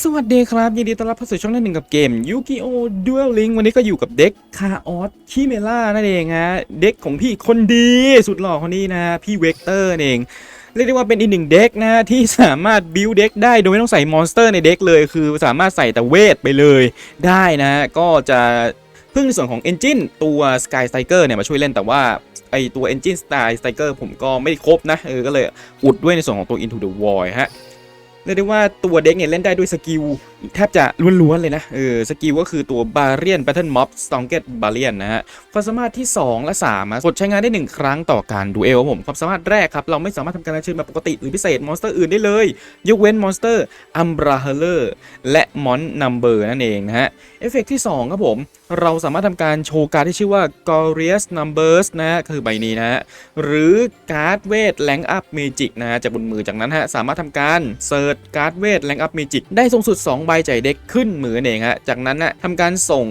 สวัสดีครับ ยินดีต้อนรับเข้าสู่ช่องหน้าหนึ่งกับเกม Yu-Gi-Oh! Duel Link วันนี้ก็อยู่กับเด็กคาออสคิเมล่านั่นเองฮะเด็กของพี่คนดีสุดหล่อคนนี้นะพี่เวกเตอร์เอง เรียกได้ว่าเป็นอีกหนึ่งเด็กนะที่สามารถบิวเด็กได้โดยไม่ต้องใส่มอนสเตอร์ในเด็กเลย คือสามารถใส่แต่เวทไปเลยได้นะก็จะพึ่งในส่วนของ Engine ตัว Sky Striker เนี่ยมาช่วยเล่นแต่ว่าไอตัว Engine Sky Striker ผมก็ไม่ครบนะเออก็เลยอุดด้วยในส่วนของตัว Into the Void ฮะ เรียกได้ว่าตัวเด็กเนี่ยเล่นได้ด้วยสกิล แทบจะล้วนๆเลยนะ เออ สกิลก็คือตัวบาเรียน Battle Mob s t o n g e t b a r i a n นะฮะ ความสามารถที่ 2 และ3อะกดใช้งานได้ 1 ครั้งต่อการดูเอลครับผม ความสามารถแรกครับ เราไม่สามารถทำการเชิญแบบปกติ หรือพิเศษมอนสเตอร์อื่นได้เลย ยกเว้นมอนสเตอร์อัมบราเฮเลอร์และมอนนัมเบอร์นั่นเองนะฮะ เอฟเฟกที่ 2 ครับผม เราสามารถทำการโชว์การดที่ชื่อว่า g o r i o u s Numbers นะฮะคือใบนี้นะฮะ หรือการ์ดเวทแรงอัพเมจิกนะฮะจากบนมือจากนั้นฮะสามารถทำการเซิร์ชการ์ดเวทแรงอัพเมจิกได้สูงสุด2ใบจ่ายเด็กขึ้นมือนเองฮะจากนั้นนะทำการส่ง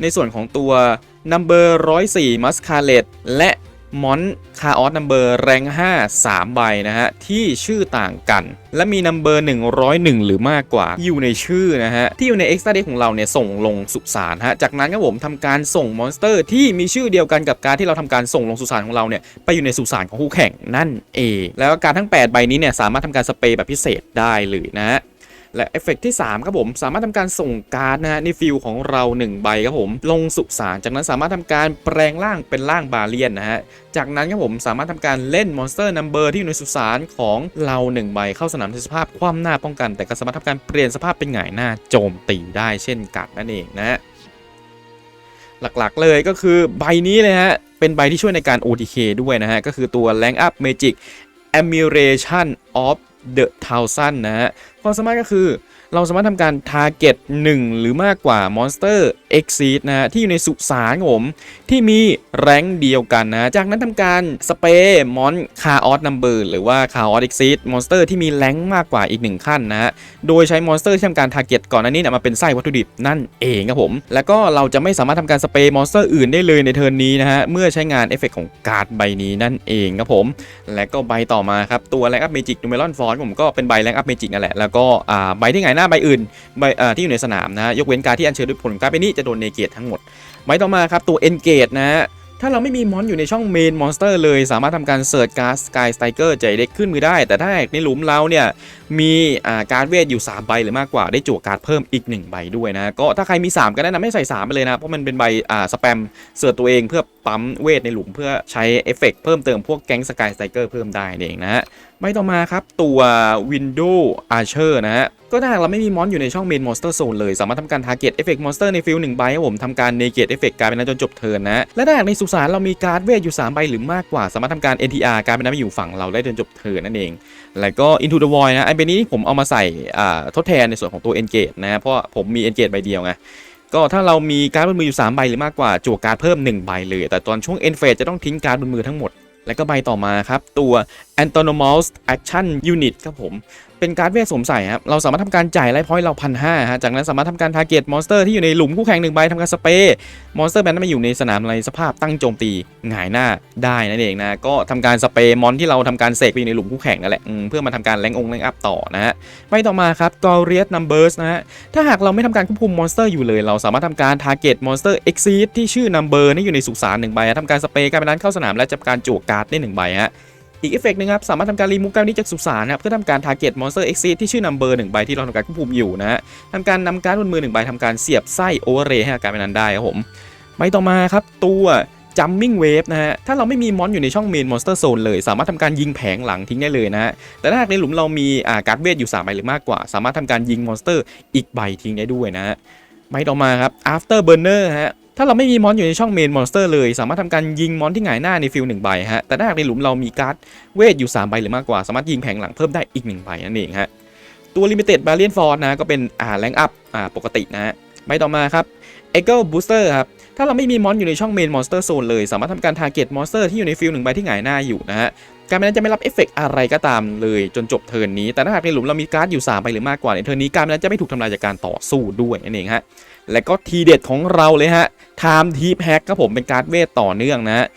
ในส่วนของตัว Number 104 m u s c a l e t และมอนคาออสนัมเบอร์แรง 5 3 ใบนะฮะ ที่ชื่อต่างกัน และมีนัมเบอร์ 101 หรือมากกว่า อยู่ในชื่อนะฮะ ที่อยู่ใน Extra Deck ของเราเนี่ย ส่งลงสุสานฮะ จากนั้นครับผมทำการส่งมอนสเตอร์ที่มีชื่อเดียวกันกับการที่เราทำการส่งลงสุสานของเราเนี่ย ไปอยู่ในสุสานของคู่แข่งนั่นเอง แล้วการทั้ง 8 ใบนี้เนี่ย สามารถทำการสเปรย์แบบพิเศษได้เลยนะฮะ และเอฟเฟกต์ที่3ครับผมสามารถทำการส่งการ์ดนะฮะในฟิลของเรา 1 ใบครับผมลงสุสานจากนั้นสามารถทำการแปลงร่างเป็นร่างบาเลียนนะฮะจากนั้นครับผมสามารถทำการเล่นมอนสเตอร์นัมเบอร์ที่อยู่ในสุสานของเรา 1 ใบเข้าสนามในสภาพคว่ำหน้าป้องกัน แต่ก็สามารถทำการเปลี่ยนสภาพเป็นหงายหน้าโจมตีได้เช่นกันนั่นเองนะฮะหลักๆเลยก็คือใบนี้เลยฮะเป็นใบที่ช่วยในการ OTK ด้วยนะฮะก็คือตัว Rank Up Magic Admiration of the Thousand นะฮะความสามารถก็คือ เราสามารถทำการ target 1 หรือมากกว่ามอนสเตอร์ exceed นะฮะที่อยู่ในสุสานครับผมที่มีแรงเดียวกันนะ จากนั้นทำการสเปรย์มอนคาออสนัมเบอร์หรือว่าคาออส exceed มอนสเตอร์ที่มีแรงมากกว่าอีกหนึ่งขั้นนะฮะโดยใช้มอนสเตอร์ที่ทำการ target ก่อนหน้านี้นี่มาเป็นไส้วัตถุดิบนั่นเองครับผม แล้วก็เราจะไม่สามารถทำการสเปรย์มอนสเตอร์อื่นได้เลยในเทิร์นนี้นะฮะเมื่อใช้งานเอฟเฟกของการ์ดใบนี้นั่นเองครับผม และก็ใบต่อมาครับตัวแรงอัพเมจิกนูเมลอนฟอนผมก็เป็นใบแรงอัพเมจิกนั่นแหละแล้วก็ใบที่ไงหน้าใบอื่นใบที่อยู่ในสนามนะยกเว้นการที่อัญเชิญด้วยผลการ์ดใบนี้จะโดนเนเกตทั้งหมดใบต่อมาครับตัวเอนเกตนะฮะถ้าเราไม่มีมอนอยู่ในช่องเมนมอนสเตอร์เลย สามารถทำการเสิร์ชการ์ดสกายสไตเกอร์ใจเด็กขึ้นมือได้ แต่ถ้าในหลุมเราเนี่ยมีการ์ดเวทอยู่ 3 ใบหรือมากกว่าได้จั่วการ์ดเพิ่มอีก 1 ใบด้วยนะ ก็ถ้าใครมี 3 ก็แนะนำให้ใส่ 3 ไปเลยนะ เพราะมันเป็นใบสแปมเสิร์ชตัวเองเพื่อปั๊มเวทในหลุมเพื่อใช้เอฟเฟกต์เพิ่มเติมพวกแก๊งสกายสไตเกอร์เพิ่มได้เองนะฮะใบต่อมาครับตัว Window Archer นะฮะก็ถ้าหากเราไม่มีมอนอยู่ในช่องเมนมอนสเตอร์โซนเลย สามารถทำการ target effect monster ในฟิลหนึ่งใบครับผมทำการ negate effect การเป็นนั้นจนจบเทิร์นนะ และถ้าหากในสุสานเรามีการ์ดเวทอยู่ 3 ใบหรือมากกว่า สามารถทำการ NTR การเป็นนั้นมาอยู่ฝั่งเราได้จนจบเทิร์นนั่นเอง แล้วก็ into the void นะไอ้ใบนี้ผมเอามาใส่อ่าทดแทนในส่วนของตัว engage นะเพราะผมมี engage ใบเดียวไงก็ถ้าเรามีการ์ดบนมืออยู่ 3 ใบหรือมากกว่าจั่วการ์ดเพิ่ม 1 ใบเลย แต่ตอนช่วง end phase จะต้องทิ้งการ์ดบนมือทั้งหมด แล้วก็ใบต่อมาครับ ตัว Antonomous Action Unit ครับผม เป็นการ์ดเวทสวมใส่ครับเราสามารถทำการจ่ายไลฟ์พอยต์เราพันห้าฮะจากนั้นสามารถทำการทาร์เก็ตมอนสเตอร์ที่อยู่ในหลุมคู่แข่งหนึ่งใบทำการสเปรย์มอนสเตอร์แบนนั้นมาอยู่ในสนามในสภาพตั้งโจมตีหงายหน้าได้นั่นเองนะก็ทำการสเปรย์มอนที่เราทำการเสกไปอยู่ในหลุมคู่แข่งนั่นแหละเพื่อมาทำการแรงองแรงอัพต่อนะฮะใบต่อมาครับ g o r i u s Numbers นะฮะถ้าหากเราไม่ทำการควบคุมมอนสเตอร์อยู่เลย เราสามารถทำการ target monster exceed ที่ชื่อ number นี่อยู่ในสุสานหนึ่งใบทำการสเปรย์การเป็นนั้นเข้าสนามและจับการจั่วการ์ดได้หนึ่งใบฮะ อีกเอฟเฟกต์หนึงครับสามารถทำการรีมูฟการนี้จากสุสานนะครับเพื่อทำการ target monster exceed ที่ชื่อ number หนึ่งใบที่เราทำการควบคุมอยู่นะฮะทำการนำการ์ดบนมือหนึ่งใบทำการเสียบไส้ overlay ให้กับการเป็นนั้นได้ครับผมใบต่อมาครับตัว jumping wave นะฮะ ถ้าเราไม่มีมอนอยู่ในช่อง main monster zone เลย สามารถทำการยิงแผงหลังทิ้งได้เลยนะฮะ แต่ถ้าในหลุมเรามีอ่าการ์ดเวทอยู่ 3 ใบหรือมากกว่า สามารถทำการยิงมอนสเตอร์อีกใบทิ้งได้ด้วยนะฮะใบต่อมาครับ after burner ฮะ ถ้าเราไม่มีมอนอยู่ในช่อง main monster เลย สามารถทำการยิงมอนที่หงายหน้าในฟิลหนึ่งใบฮะ แต่ถ้าหากในหลุมเรามีการ์ดเวทอยู่ 3 ใบหรือมากกว่า สามารถยิงแผงหลังเพิ่มได้อีก 1 ใบนั่นเองฮะ ตัว limited barrier force นะก็เป็นอ่าแรงอัพอ่าปกตินะฮะใบต่อมาครับ eagle booster ครับ ถ้าเราไม่มีมอนอยู่ในช่อง main monster zone เลย สามารถทำการ target monster ที่อยู่ในฟิลหนึ่งใบที่หงายหน้าอยู่นะฮะการเป็นนั้นจะไม่รับเอฟเฟกต์อะไรก็ตามเลยจนจบเทิร์นนี้ แต่ถ้าหากในหลุมเรามีการ์ดอยู่3ใบหรือมากกว่าในเทิร์นนี้การเป็นนั้นจะไม่ถูกทำลายจากการต่อสู้ด้วยนั่นเองฮะ และก็ทีเด็ดของเราเลยฮะ Time Tip Hack ครับผมเป็นการ์ดเวทต่อเนื่องนะฮะ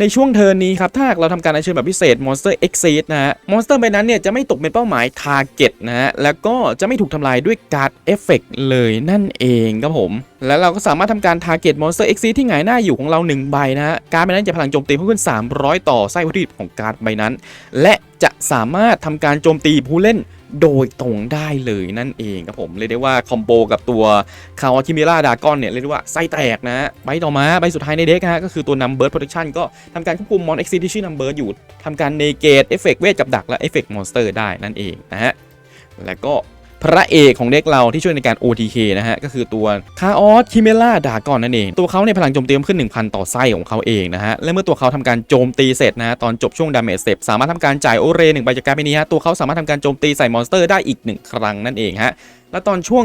ในช่วงเทิร์นนี้ครับ ถ้าเราทำการอัญเชิญแบบพิเศษ Monster Exceed นะฮะมอนสเตอร์ใบนั้นเนี่ยจะไม่ตกเป็นเป้าหมาย Target นะฮะ แล้วก็จะไม่ถูกทำลายด้วยการ์ดเอฟเฟกเลยนั่นเองครับผม แล้วเราก็สามารถทำการ Target Monster Exceed ที่หงายหน้าอยู่ของเรา 1 ใบนะฮะ การ์ดใบนั้นจะพลังโจมตีเพิ่มขึ้น 300 ต่อไส้วัตถุดิบของการ์ดใบนั้น และจะสามารถทำการโจมตีผู้เล่น โดยตรงได้เลยนั่นเองครับผมเรียกได้ว่าคอมโบกับตัวคาวาคิมิร่าดากอนเนี่ยเรียกได้ว่าไส้แตกนะฮะใบต่อมาใบสุดท้ายในเด็กนะฮะก็คือตัวนำเบิร์ดโปรดักชันก็ทำการควบคุมมอนเอ็กซิที่ชื่อ Number อยู่ทำการเนเกตเอฟเฟกเวทกับดักและเอฟเฟกมอนสเตอร์ได้นั่นเองนะฮะแล้วก็ พระเอกของเด็กเราที่ช่วยในการ OTK นะฮะ ก็คือตัวคาออสคิเมล่าดากอนนั่นเอง ตัวเขาในพลังโจมตีมขึ้น 1,000 ต่อไส้ของเขาเองนะฮะ และเมื่อตัวเขาทำการโจมตีเสร็จนะะตอนจบช่วงดาเมจเสร็จสามารถทำการจ่ายโอเรหนึ่งใบจากการไปนี้ฮะ ตัวเขาสามารถทำการโจมตีใส่มอนสเตอร์ได้อีกหนึ่งครั้งนั่นเองฮะและตอนช่วง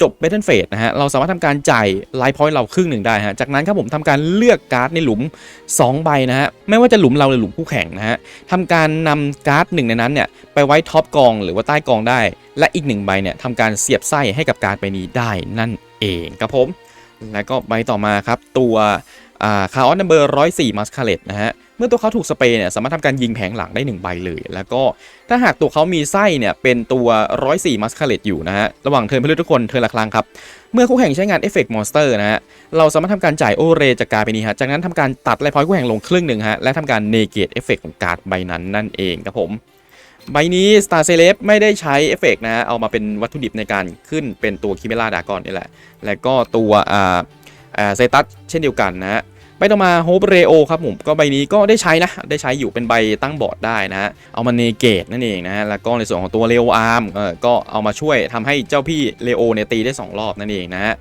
จบ Battle Phase นะฮะ เราสามารถทำการจ่ายไลฟ์พอยต์เราครึ่งหนึ่งได้ฮะ จากนั้นครับผมทำการเลือกการ์ดในหลุม 2 ใบนะฮะ ไม่ว่าจะหลุมเราหรือหลุมคู่แข่งนะฮะทำการนำการ์ดหนึ่งในนั้นเนี่ย ไปไว้ท็อปกองหรือว่าใต้กองได้ และอีกหนึ่งใบเนี่ยทำการเสียบไส้ให้กับการ์ดใบนี้ได้นั่นเองครับผม แล้วก็ใบต่อมาครับตัวคาร์ออนนัมเบอร์ร้อยสี่มัสคาเลตนะฮะ มื่อตัวเขาถูกสเปรย์เนี่ยสามารถทำการยิงแผงหลังได้1ใบเลย แล้วก็ถ้าหากตัวเขามีไส้เนี่ยเป็นตัว 104มัสคาเลตอยู่นะฮะระหว่างเทิร์นเพื่อนทุกคนเทิร์นละครั้งครับเมื่อคู่แข่งใช้งานเอฟเฟกต์มอนสเตอร์นะฮะเราสามารถทำการจ่ายโอเรจากการ์ดใบนี้ฮะจากนั้นทำการตัดไลฟ์พอยต์คู่แข่งลงครึ่งหนึ่งฮะและทำการเนเกตเอฟเฟกต์ของการ์ดใบนั้นนั่นเองครับผมใบนี้ Star c e l e b ไม่ได้ใช้เอฟเฟกต์นะฮะเอามาเป็นวัตถุดิบในการขึ้นเป็นตัวคิเมล่าดากอนนี่แหละ แล้วก็ตัวอ่าอ่าเซตัสเช่นเดียวกันนะฮะ ใบต่อมาโฮปเรโอครับผมก็ใบนี้ก็ได้ใช้นะได้ใช้อยู่เป็นใบตั้งบอร์ดได้นะฮะเอามาเนเกตนั่นเองนะฮะแล้วก็ในส่วนของตัวเลโออาร์มเออก็เอามาช่วยทำให้เจ้าพี่เลโอเนี่ยตีได้ 2 รอบนั่นเองนะฮะ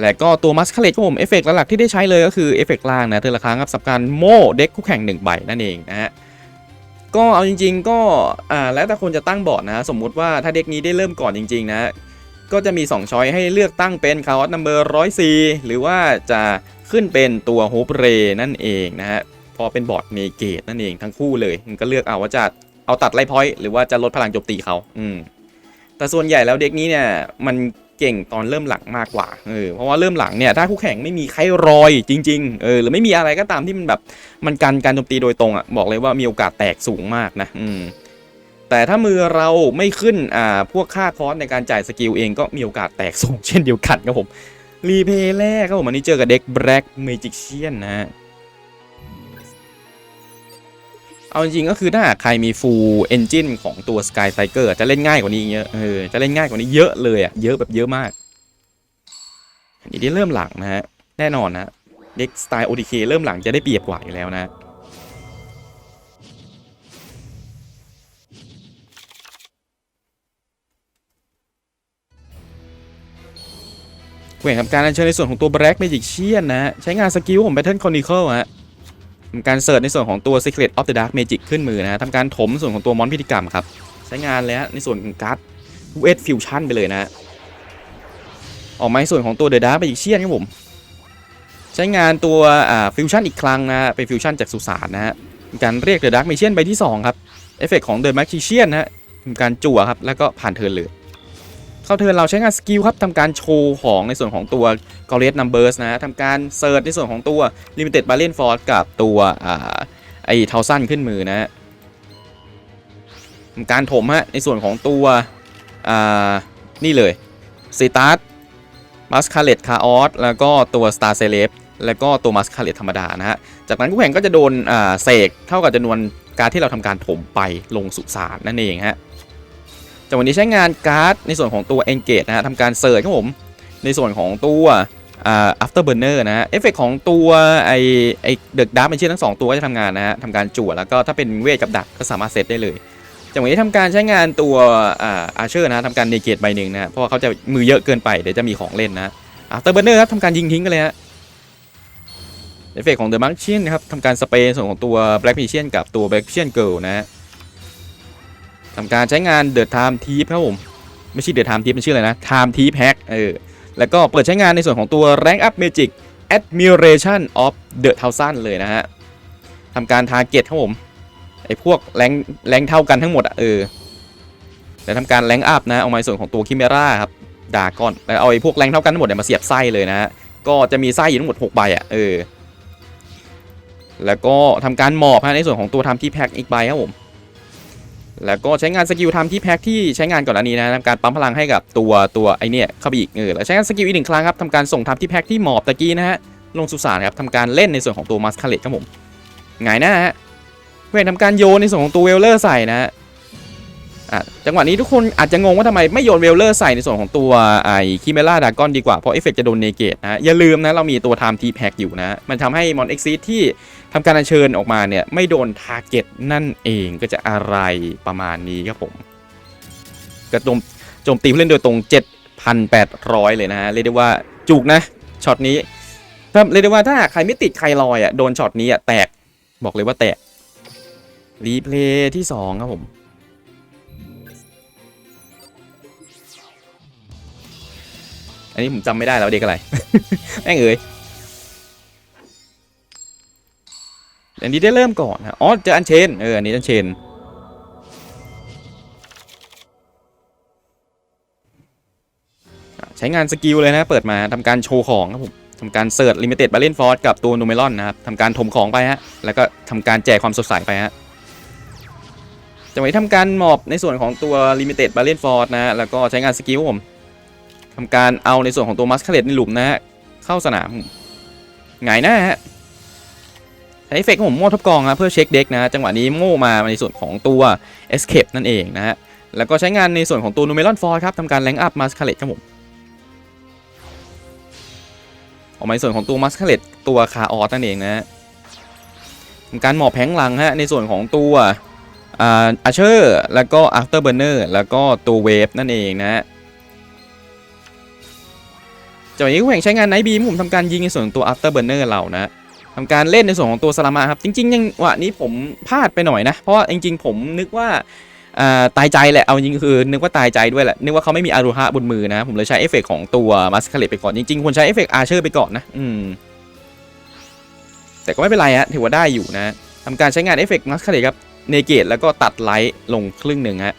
และก็ตัวมัสคาเลตครับผมเอฟเฟกต์หลักที่ได้ใช้เลยก็คือเอฟเฟกต์ล่างนะเธอละครั้งครับสับการโม่เด็กคู่แข่ง1ใบนั่นเองนะฮะก็เอาจริง ๆ ก็อ่าแล้วแต่คนจะตั้งบอร์ดนะสมมุติว่าถ้าเด็กนี้ได้เริ่มก่อนจริงๆนะก็จะมี 2 ช้อยให้เลือกตั้งเป็นคาร์ออสนัมเบอร์ร้อยซีหรือว่าจะ ขึ้นเป็นตัวโฮปเรนั่นเองนะฮะพอเป็นบอร์ดเนเกตนั่นเองทั้งคู่เลยมันก็เลือกเอาว่าจะเอาตัดไล่พอยต์หรือว่าจะลดพลังโจมตีเขาอืมแต่ส่วนใหญ่แล้วเด็กนี้เนี่ยมันเก่งตอนเริ่มหลังมากกว่าเออเพราะว่าเริ่มหลังเนี่ยถ้าคู่แข่งไม่มีใครรอยจริงๆเออหรือไม่มีอะไรก็ตามที่มันแบบมันกันการโจมตีโดยตรงอะบอกเลยว่ามีโอกาสแตกสูงมากนะอืมแต่ถ้ามือเราไม่ขึ้นอ่าพวกค่าคอสในการจ่ายสกิลเองก็มีโอกาสแตกสูงเช่นเดียวกันครับผม รีเพย์แรกครับผมอันนี้เจอกับเด็กแบล็กเมจิชเชียนะฮะเอาจริงๆก็คือถ้าใครมีฟูลเอนจินของตัว Sky t i g e r จะเล่นง่ายกว่านี้เยอะเออจะเล่นง่ายกว่านี้เยอะเลยอะเยอะแบบเยอะมากอันนี้ได้เริ่มหลังนะฮะแน่นอนนะเด็กสไตล์ OTK เริ่มหลังจะได้เปรียบกว่าอยู่แล้วนะ วทำการอัญเชิญในส่วนของตัว Black Magician นะฮะใช้งานสกิลของ Pattern Chronicle ฮะทำการเสิร์ชในส่วนของตัว Secret of the Dark Magic ขึ้นมือนะทำการถมส่วนของตัวมอนพิธีกรรมครับ ใช้งานเลยฮะในส่วนของการ์ดเวทฟิวชั่นไปเลยนะฮะออกมาในส่วนของตัว The Dark Magician ครับผม ใช้งานตัวฟิวชั่นอีกครั้งนะ เป็นฟิวชั่นจากสุสานนะฮะการเรียก The Dark Magician ใบที่ 2 ครับ เอฟเฟกของ The Magician นะฮะทำการจั่วครับ แล้วก็ผ่านเทิร์นเลย เข้าเทิร์นเราใช้งานสกิลครับทำการโชว์ของในส่วนของตัว g o r e t Numbers นะฮะทำการเซิร์ชในส่วนของตัว Limited b a l a n Force กับตัวอ่าไอเทาสั้นขึ้นมือนะฮะทำการถมฮะในส่วนของตัวอ่านี่เลยซีตัสมัสคาเลตคาออสแล้วก็ตัว Star c e l e b แล้วก็ตัวมัสคาเลตธรรมดานะฮะ จากนั้นคู่แข่งก็จะโดนเสกเท่ากับจำนวนการที่เราทำการถมไปลงสุสานนั่นเองฮะ จากวันนี้ใช้งานการ์ดในส่วนของตัว Engage นะฮะทำการเสิร์ชครับผม ในส่วนของตัวอ่า Afterburner นะฮะเอฟเฟกของตัวไอไอเดอะดับเป็นชื่อทั้งสองตัวก็จะทำงานนะฮะทำการจั่วแล้วก็ถ้าเป็นเวทกับดักก็สามารถเซตได้เลยจากวันนี้ทำการใช้งานตัวอ่าอาเชอร์นะทำการเนเกตใบหนึ่งนะฮะเพราะว่าเขาจะมือเยอะเกินไปเดี๋ยวจะมีของเล่นนะ Afterburner ครับทำการยิงทิ้งกันเลยฮะเอฟเฟกของ The Magician นะครับทำการสเปรย์ส่วนของตัว Black Magician กับตัว Black Magician Girl นะฮะ ทำการใช้งาน The Time Thief ครับผม ไม่ใช่ The Time Thief มันชื่ออะไรนะ Time Thief Hack เออ แล้วก็เปิดใช้งานในส่วนของตัว Rank Up Magic Admiration of the Thousand เลยนะฮะทำการ Target ครับผมไอ้พวกแรงแรงเท่ากันทั้งหมดอะเออแล้วทำการแรงอัพนะเอามาในส่วนของตัวคิเมราครับดากอนแล้วเอาไอ้พวกแรงเท่ากันทั้งหมดเนี่ยมาเสียบไส้เลยนะฮะก็จะมีไส้อยู่ทั้งหมด6ใบอะเออแล้วก็ทำการหมอบฮะในส่วนของตัวทำที่แพ็คอีกใบครับผม แล้วก็ใช้งานสกิลทำที่แพ็คที่ใช้งานก่อนอันนี้นะทำการปั๊มพลังให้กับตัวตัวไอเนี่ยเข้าไปอีกเออแล้วใช้งานสกิลอีกหนึ่งครั้งครับทำการส่งทำที่แพ็คที่หมอบตะกี้นะฮะลงสุสานครับทำการเล่นในส่วนของตัวมัสคาเลตครับผมหงายหน้าฮะเพื่อทำการโยนในส่วนของตัวเวลเลอร์ใส่นะฮะจังหวะนี้ทุกคนอาจจะงงว่าทำไมไม่โยนเวลเลอร์ใส่ในส่วนของตัวไอคิเมล่าดากอนดีกว่า เพราะเอฟเฟกจะโดนเนเกตนะอย่าลืมนะ เรามีตัวไทม์ทีแพ็คอยู่นะ มันทำให้มอนเอ็กซิสที่ ทำการอัญเชิญออกมาเนี่ยไม่โดนทาร์เก็ตนั่นเองก็จะอะไรประมาณนี้ครับผมกระโจมโจมตีผู้เล่นโดยตรง 7,800 เลยนะฮะเรียกได้ว่าจุกนะช็อตนี้ถ้าเรียกได้ว่าถ้าใครไม่ติดใครลอยอะโดนช็อตนี้อะแตกบอกเลยว่าแตกรีเพลย์ที่ 2 ครับผมอันนี้ผมจำไม่ได้แล้วเด็กอะไร แม่งเอ๋ย อันนี้ได้เริ่มก่อนนะอ๋อเจออันเชนเอออันนี้อันเชนใช้งานสกิลเลยนะเปิดมาทำการโชว์ของครับผมทำการเสิร์ชลิมิเต็ดบาเลนฟอร์กับตัวนูเมลอนนะครับทำการถมของไปฮะแล้วก็ทำการแจกความสดใสไปฮะจังหวะนี้ทำการหมอบในส่วนของตัวลิมิเต็ดบาเลนฟอร์นะฮะแล้วก็ใช้งานสกิลผมทำการเอาในส่วนของตัวมัสคาเลตในหลุมนะฮะเข้าสนามหงายหน้าฮะ ใช้เอฟเฟกต์ของผมโม่ทบกองนะเพื่อเช็คเด็กนะจังหวะนี้โม่มาในส่วนของตัว Escape นั่นเองนะฮะแล้วก็ใช้งานในส่วนของตัวนูเมลอนฟอร์ครับทำการแรงอัพมาสคาเลตครับผมออกมาในส่วนของตัวมัสคาเลตตัวคาออสนั่นเองนะฮะทำการหมอบแผงหลังฮะในส่วนของตัวอาเชอร์แล้วก็อั f เตอร์เบอร์เนอร์แล้วก็ตัวเวฟนั่นเองนะฮะจังหวะนี้คู่แข่งใช้งานไนท์บีมผมทำการยิงในส่วนของตัว after burner เรานะ ทำการเล่นในส่วนของตัวสลามาครับ จริงๆยังวะนี้ผมพลาดไปหน่อยนะ เพราะจริงๆ ผมนึกว่าตายใจแหละ เอาจริงคือนึกว่าตายใจด้วยแหละ นึกว่าเขาไม่มีอารุฮะบนมือนะ ผมเลยใช้เอฟเฟกต์ของตัวมาสคาเลตไปก่อน จริงๆควรใช้เอฟเฟกต์อาเชอร์ไปก่อนนะ อืม แต่ก็ไม่เป็นไรฮะถือว่าได้อยู่นะทำการใช้งานเอฟเฟกต์มาสคาเลตครับเนเกตแล้วก็ตัดไลท์ลงครึ่งหนึ่งฮะ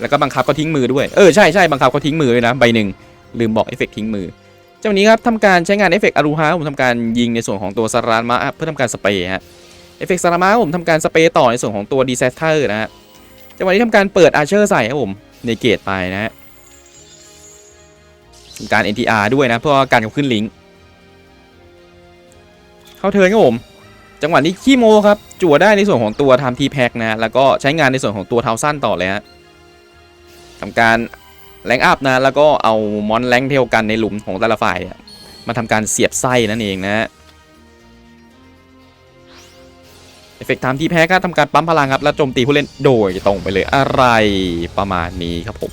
แล้วก็บังคับเขาทิ้งมือด้วย เออใช่ใช่บังคับเขาทิ้งมือเลยนะใบหนึ่งลืมบอกเอฟเฟกต์ทิ้งมือ เจ้านี้ครับทำการใช้งานเอฟเฟกต์อารูฮาผมทำการยิงในส่วนของตัวสารามะเพื่อทำการสเปรย์ฮะเอฟเฟกต์สารามะผมทำการสเปรย์ต่อในส่วนของตัวดีเซสเตอร์นะฮะจังหวะนี้ทำการเปิดอาร์เชอร์ใส่ครับผมในเกตไปนะฮะทำการ NTR ด้วยนะเพื่อการขับขึ้นลิงก์เข้าเทิร์นครับผมจังหวะนี้ขี้โมครับจั่วได้ในส่วนของตัวทำทีแพ็กนะฮะแล้วก็ใช้งานในส่วนของตัวเท้าสั้นต่อเลยฮะทำการ แรงอัพนะแล้วก็เอามอนแรงเทลกันในหลุมของแต่ละฝ่ายเนี่ยมาทำการเสียบไส้นั่นเองนะเอฟเฟกต์ตามที่แพ้ก็ทำการปั๊มพลังครับ แล้วโจมตีผู้เล่นโดยตรงไปเลยอะไรประมาณนี้ครับผม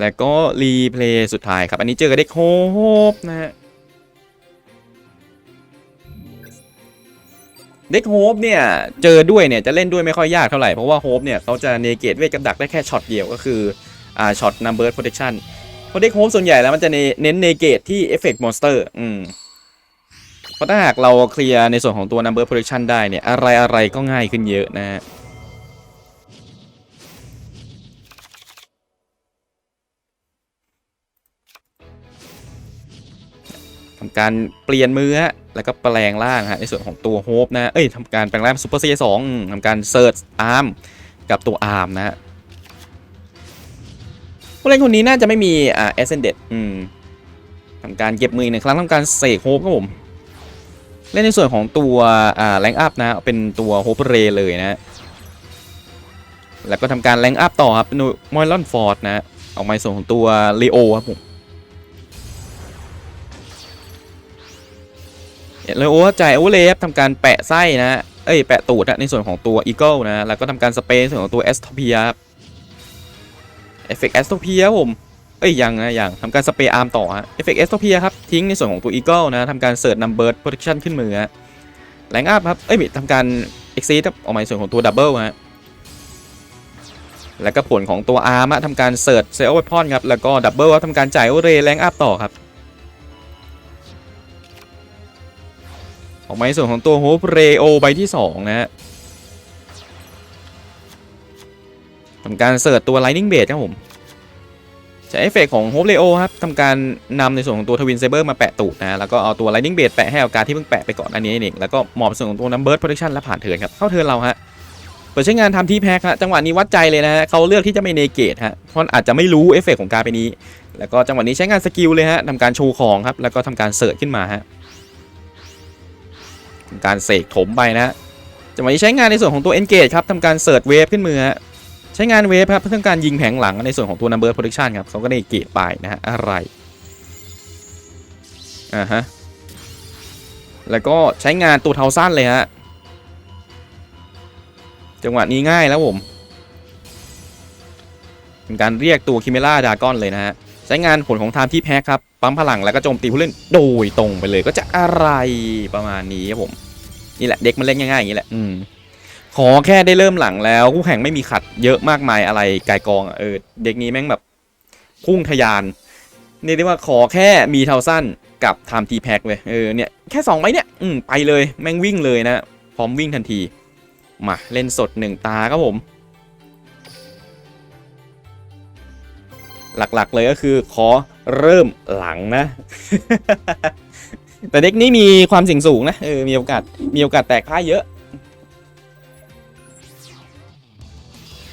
แล้วก็รีเพลย์สุดท้ายครับ อันนี้เจอกับเด็กโฮปนะฮะ เด็กโฮปเนี่ยเจอด้วยเนี่ยจะเล่นด้วยไม่ค่อยยากเท่าไหร่ เพราะว่าโฮปเนี่ยเขาจะเนเกตเวทกับดักได้แค่ช็อตเดียวก็คืออ่าช็อตนัมเบอร์โปรเทคชั่นเพราะเด็กโฮปส่วนใหญ่แล้วมันจะเน้นเนเกตที่เอฟเฟกต์มอนสเตอร์อืมเพราะถ้าหากเราเคลียร์ในส่วนของตัวนัมเบิร์ดโปรเทคชั่นได้เนี่ยอะไรอะไรก็ง่ายขึ้นเยอะนะฮะ ทำการเปลี่ยนมือฮะแล้วก็แปลงร่างฮะในส่วนของตัวโฮปนะเอ้ยทำการแปลงร่างซูเปอร์ซีสองทำการเซิร์ชอาร์มกับตัวอาร์มนะฮะผู้เล่นคนนี้น่าจะไม่มีอ่าเอเซนเดตอืมทำการเก็บมือหนึ่งครั้งทำการเสกโฮปครับผมเล่นในส่วนของตัวอ่าแรงอัพนะเป็นตัวโฮปเรเลยนะแล้วก็ทำการแรงอัพต่อครับเป็นมอยลอนฟอร์ดนะออกมาส่วนของตัวเลโอครับผม เลยโอ้จ่ายโอเลฟทำการแปะไส้นะ เอ้ยแปะตูดอะในส่วนของตัวอีเกิลนะ แล้วก็ทำการสเปรย์ในส่วนของตัวเอสโทเพียเอฟเฟกต์เอสโทเพียผมเอ้ยยังนะยังทำการสเปรย์อาร์มต่อฮะเอฟเฟกต์เอสโทเพียครับ ทิ้งในส่วนของตัวอีเกิลนะทำการเสิร์ชนัมเบอร์ดโปรเทคชั่นขึ้นมือฮะแรงอัพครับ เอ้ยทำการเอ็กซีออกมาในส่วนของตัวดับเบิลฮะแล้วก็ผลของตัวอาร์มทำการเสิร์ชเซลล์เวพอนครับ แล้วก็ดับเบิลทำการจ่ายโอเรแรงอัพต่อครับ ออกมาในส่วนของตัวโฮปเรโอใบที่ 2 นะฮะทำการเสิร์ชตัว Lightning b a s ครับผม ใช้เอฟเฟกต์ของโฮปเลโอครับทำการนำในส่วนของตัวทวินเซเบอร์มาแปะตูดนะ แล้วก็เอาตัวไลนิ่งเบดแปะให้อาการที่เพิ่งแปะไปก่อนอันนี้เองแล้วก็หมอบส่วนของตัวนัมเบิร์ดโปรเทคชั่นและผ่านเทิร์นครับ เข้าเทิร์นเราฮะเปิดใช้งานทำที่แพ็คฮะจังหวะนี้วัดใจเลยนะฮะเขาเลือกที่จะไม่เนเกตฮะเพราะอาจจะไม่รู้เอฟเฟกต์ของการไปนี้ แล้วก็จังหวะนี้ใช้งานสกิลเลยฮะทำการโชว์ของครับแล้วก็ทำการเสิร์ชขึ้นมาฮะ ทำการเสกถมไปนะจังหวะนี้ใช้งานในส่วนของตัว Engage ครับทำการเสิร์ชเวฟขึ้นมือใช้งานเวฟครับเพื่อทำการยิงแผงหลังในส่วนของตัว Number Protection ครับเขาก็ได้เกตไปนะฮะอะไรอ่าฮะแล้วก็ใช้งานตัวเทาสั้นเลยฮะจังหวะนี้ง่ายแล้วผมเป็นการเรียกตัวคิเมล่าดากอนเลยนะฮะ ใช้งานผลของไทม์ที่แพ้ครับ ปั๊มพลังแล้วก็โจมตีผู้เล่นโดยตรงไปเลยก็จะอะไรประมาณนี้ครับผม นี่แหละเด็กมันเล่นง่ายๆอย่างนี้แหละ อืม ขอแค่ได้เริ่มหลังแล้วคู่แข่งไม่มีขัดเยอะมากมายอะไรไกลกองเออเด็กนี้แม่งแบบพุ่งทะยานนี่เรียกว่าขอแค่มีเทาสั้นกับไทม์ทีแพ็กเว้ยเออเนี่ยแค่สองใบเนี่ยอืมไปเลยแม่งวิ่งเลยนะพร้อมวิ่งทันทีมาเล่นสดหนึ่งตาครับผม หลักๆเลยก็คือขอเริ่มหลังนะ แต่เด็กนี้มีความเสี่ยงสูงนะเออมีโอกาสมีโอกาสแตกพ่ายเยอะ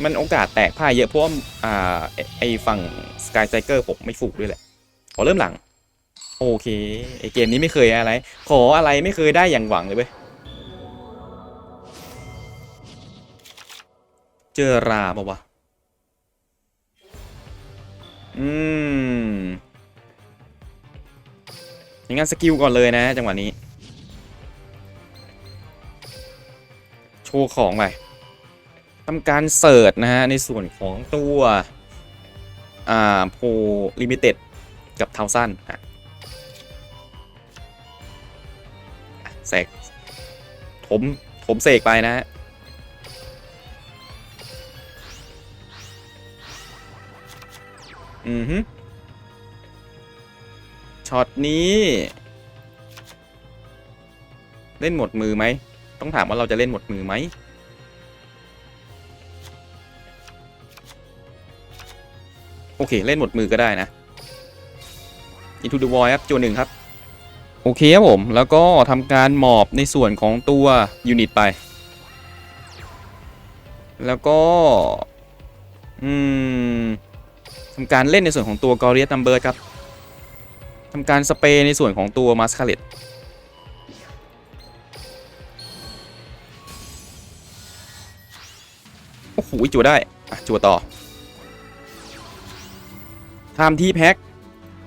มันโอกาสแตกพ่ายเยอะเพราะอ่าไอฝั่งสกายไซเกอร์ผมไม่ฟูกด้วยแหละขอเริ่มหลัง โอเคไอเกมนี้ไม่เคยอะไร ขออะไรไม่เคยได้อย่างหวังเลยเว้ยเจอราปะวะ อืมอย่างงั้นสกิลก่อนเลยนะจังหวะนี้ โชว์ของไปทำการเสิร์ชนะฮะ ในส่วนของตัว อ่าโพลิมิเต็ดกับเทาสั้นอะอะเสกถม ถมเสกไปนะฮะ อือฮึช็อตนี้ เล่นหมดมือไหม ต้องถามว่าเราจะเล่นหมดมือไหมโอเค เล่นหมดมือก็ได้นะ Into the Void ครับจวหนึ่งครับ โอเคครับผม แล้วก็ทำการหมอบในส่วนของตัวยูนิตไป แล้วก็ อืม ทำการเล่นในส่วนของตัว g o r i a Number ครับทำการสเปรย์ในส่วนของตัว m a s c a r e t โอ้โหจัวได้อะจัวต่อทำที่แพ็ค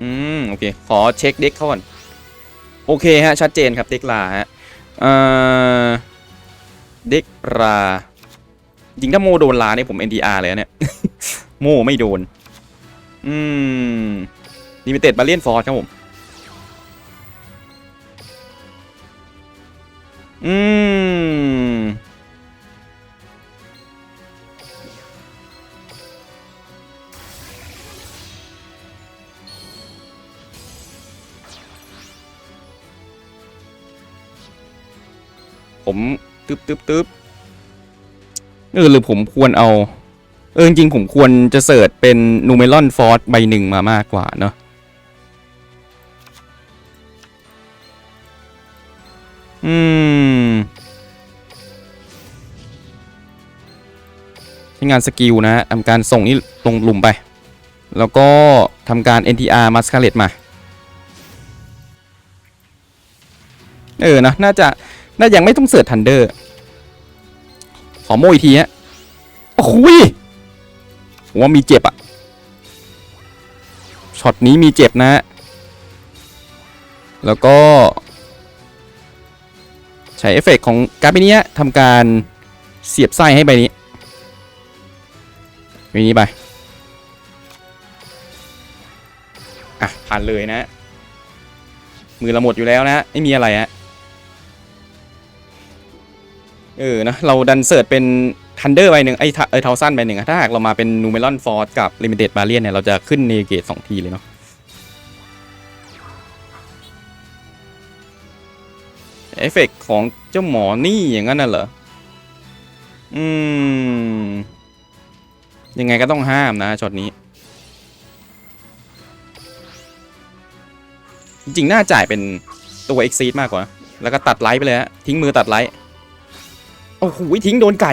อืม โอเค ขอเช็คเด็กเขาก่อน โอเคฮะ ชัดเจนครับ เด็กลาฮะเอ่อเด็กราจริงถ้าโมโดนลาเนี่ยผม NDR เลยเนี่ย โมไม่โดน อืมลิมิเต็ดบาเลียนฟอร์ครับผม อืม ผมตึ๊บตึ๊บตึ๊บเออหรือผมควรเอา เออจริงผมควรจะเสิร์ชเป็นนูเมลอนฟอร์สใบหนึ่งมามากกว่าเนาะอืมใช้งานสกิลนะทำการส่งนี่ลงหลุมไป แล้วก็ทำการ NTR มาสคาเลตมา เออนะ น่าจะ น่ายังไม่ต้องเสิร์ชทันเดอร์ ขอโมอีกทีฮะโอ้ย ผมว่ามีเจ็บอะช็อตนี้มีเจ็บนะฮะแล้วก็ใช้เอฟเฟกต์ของการ์ดใบนี้ทำการเสียบไส้ให้ใบนี้ใบนี้ไปอะผ่านเลยนะ มือเราหมดอยู่แล้วนะไม่มีอะไรฮะเออนะเราดันเสิร์ชเป็น ทันเดอร์ใบหนึ่งไอ้เออทาสั้นใบหนึ่งถ้าหากเรามาเป็นนูเมลอนฟอร์กับลิมิเต็ดบาเลียนเนี่ยเราจะขึ้นเนเกตสองทีเลยเนาะเอฟเฟกของเจ้าหมอนี่อย่างนั้นน่ะเหรอ อืม ยังไงก็ต้องห้ามนะช็อตนี้ จริงๆ น่าจ่ายเป็นตัว Exceed มากกว่า แล้วก็ตัดไลท์ไปเลยฮะ ทิ้งมือตัดไลท์ โอ้โห ทิ้งโดนไก่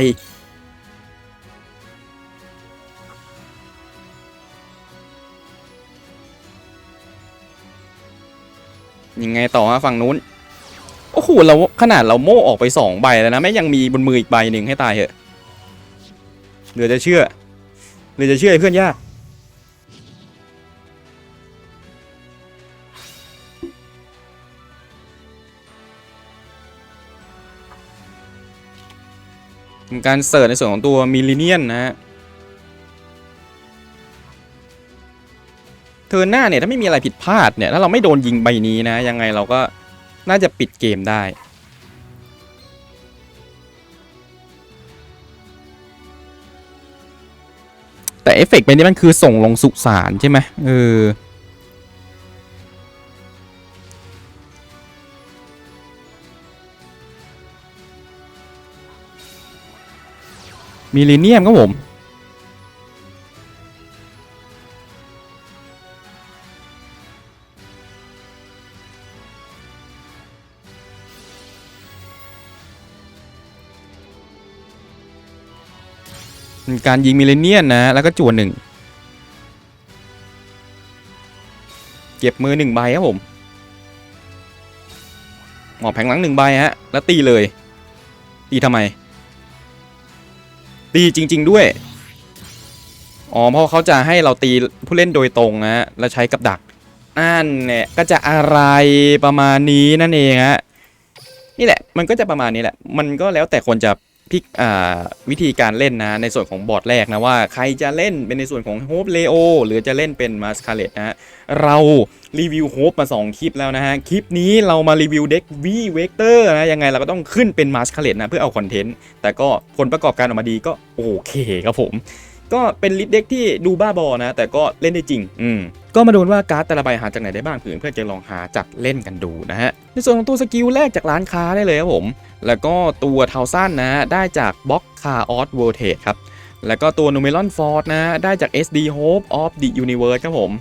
ยังไงต่อฮะฝั่งนู้นโอ้โหเราขนาดเราโม่ออกไปสองใบแล้วนะแม่ยังมีบนมืออีกใบหนึ่งให้ตายเหอะเหลือจะเชื่อเหลือจะเชื่อเพื่อนยากทำการเสิร์ชในส่วนของตัวมิลลิเนียนนะฮะ เทิร์นหน้าเนี่ยถ้าไม่มีอะไรผิดพลาดเนี่ยถ้าเราไม่โดนยิงใบนี้นะ ยังไงเราก็น่าจะปิดเกมได้แต่เอฟเฟกต์ไปนี้มันคือส่งลงสุสานใช่ไหมเออมิลเลเนียมครับผม การยิงมิเลเนียนนะ แล้วก็จวนหนึ่งเก็บมือหนึ่งใบครับผมหมอบแผงหลังหนึ่งใบฮะ แล้วตีเลย ตีทำไม ตีจริง ๆด้วย อ๋อ เพราะเขาจะให้เราตีผู้เล่นโดยตรงนะฮะแล้วใช้กับดักนั่นเนี่ยก็จะอะไรประมาณนี้นั่นเองฮะ นี่แหละ มันก็จะประมาณนี้แหละ มันก็แล้วแต่คนจะ พิกอ่วิธีการเล่นนะในส่วนของบอร์ดแรกนะว่าใครจะเล่นเป็นในส่วนของโฮปเลโอหรือจะเล่นเป็นมาสคาเลตนะฮะเรารีวิวโฮปมา 2 คลิปแล้วนะฮะ คลิปนี้เรามารีวิวเด็กวีเวกเตอร์นะยังไงเราก็ต้องขึ้นเป็นมาสคาเลตนะเพื่อเอาคอนเทนต์แต่ก็ผลประกอบการออกมาดีก็โอเคครับผม ก็เป็นลิสต์เด็กที่ดูบ้าบอนะ แต่ก็เล่นได้จริง อืมก็มาดูว่าการ์ดแต่ละใบหาจากไหนได้บ้างเพื่อนเพื่อนจะลองหาจัดเล่นกันดูนะฮะ ในส่วนของตัวสกิลแรกจากร้านค้าได้เลยครับผม แล้วก็ตัวเทาสั้นนะได้จากบ็อกคาออสเวิร์เทครับ แล้วก็ตัวนูเมลอนฟอร์ดนะได้จาก SD Hope of the Universe ครับผม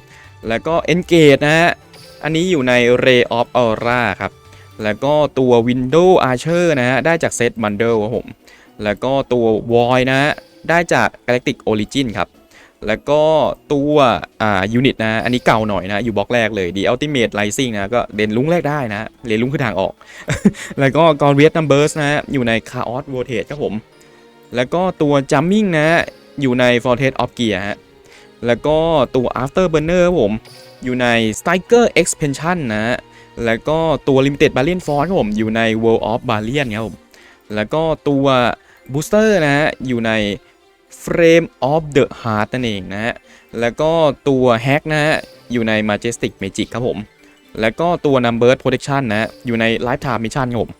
แล้วก็ Engage นะฮะ อันนี้อยู่ใน Ray of Aura ครับ แล้วก็ตัว Window Archer นะฮะได้จาก Set Bundle ครับผม แล้วก็ตัว Void นะ ได้จาก Galactic Origin ครับ แล้วก็ตัวอ่ายูนิตนะ อันนี้เก่าหน่อยนะ อยู่บล็อกแรกเลย The Ultimate Rising นะ ก็เด่นลุ้งแรกได้นะเรียนลุ้งคือทางออก แล้วก็ g o r i a Numbers นะ อยู่ใน Chaos Vortex ครับผม แล้วก็ตัว Jumping นะ อยู่ใน Fortress of Gear ฮะ แล้วก็ตัว Afterburner ครับผม อยู่ใน Striker Expansion นะแล้วก็ตัว Limited Barian Force ครับผม อยู่ใน World of Barian ครับผม แล้วก็ตัว Booster นะฮะ อยู่ใน Frame of the Heart นั่นเองนะฮะ แล้วก็ตัว Hack นะฮะ อยู่ใน Majestic Magic ครับผม แล้วก็ตัว Number Protection นะฮะอยู่ใน Lifetime Mission ครับผม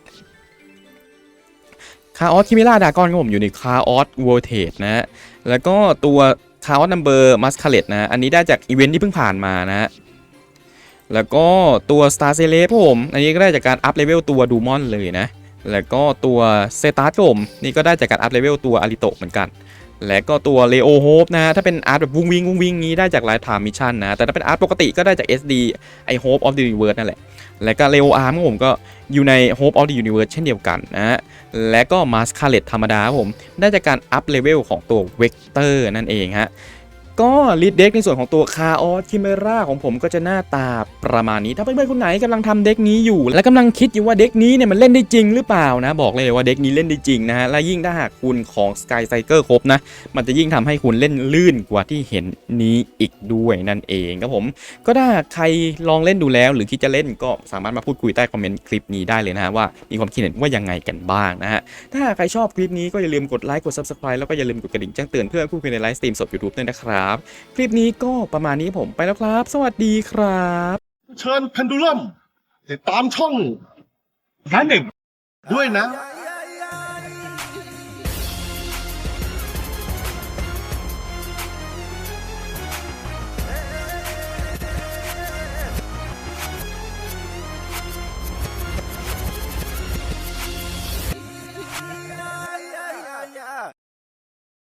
คาออสคิมิล่าดากอนครับผมอยู่ในคาออสเวอร์เทสนะฮะ แล้วก็ตัวคาออสนัมเบอร์มัสคาเลตนะ อันนี้ได้จากอีเวนท์ที่เพิ่งผ่านมานะฮะ แล้วก็ตัว Star c e l e ผม อันนี้ก็ได้จากการอัพเลเวลตัวดูมอนเลยนะ แล้วก็ตัวเซตัสผม นี่ก็ได้จากการอัพเลเวลตัวอาริโตเหมือนกัน และก็ตัวเลโอโฮปนะฮะถ้าเป็นอาร์ตแบบวุ้งวิงวุ้งวิงนี้ได้จากไลฟ์ไทม์มิชชั่นนะ แต่ถ้าเป็นอาร์ตปกติก็ได้จาก SD ไอโฮปออฟเดอะยูนิเวิร์สนั่นแหละ และก็เลโออาร์มผมก็อยู่ใน Hope of the Universe เช่นเดียวกันนะฮะ และก็มาสคาเลตธรรมดาผม ได้จากการอัพเลเวลของตัวเวกเตอร์นั่นเองฮะ ก็ลีดเด็กในส่วนของตัวคาออสคิเมราของผมก็จะหน้าตาประมาณนี้ ถ้าเพื่อนๆคนไหนกำลังทำเด็กนี้อยู่ และกำลังคิดอยู่ว่าเด็กนี้เนี่ยมันเล่นได้จริงหรือเปล่านะบอกเลยว่าเด็กนี้เล่นได้จริงนะฮะและยิ่งถ้าหากคุณของ Sky Cycle ครบนะมันจะยิ่งทำให้คุณเล่นลื่นกว่าที่เห็นนี้อีกด้วยนั่นเองครับผมก็ถ้าใครลองเล่นดูแล้ว หรือคิดจะเล่นก็สามารถมาพูดคุยใต้คอมเมนต์คลิปนี้ได้เลยนะฮะว่ามีความคิดเห็นว่ายังไงกันบ้างนะฮะถ้าใครชอบคลิปนี้ก็อย่าลืมกดไลค์กด Subscribe แล้วก็อย่าลืมกดกระดิ่งแจ้งเตือนเพื่อพูดคุยในไลฟ์สตรีมสด YouTube ด้วยนะครับคลิปนี้ก็ประมาณนี้ผมไปแล้วครับ สวัสดีครับ เชิญเพนดูลัมติดตามช่องร้านหนึ่งด้วยนะ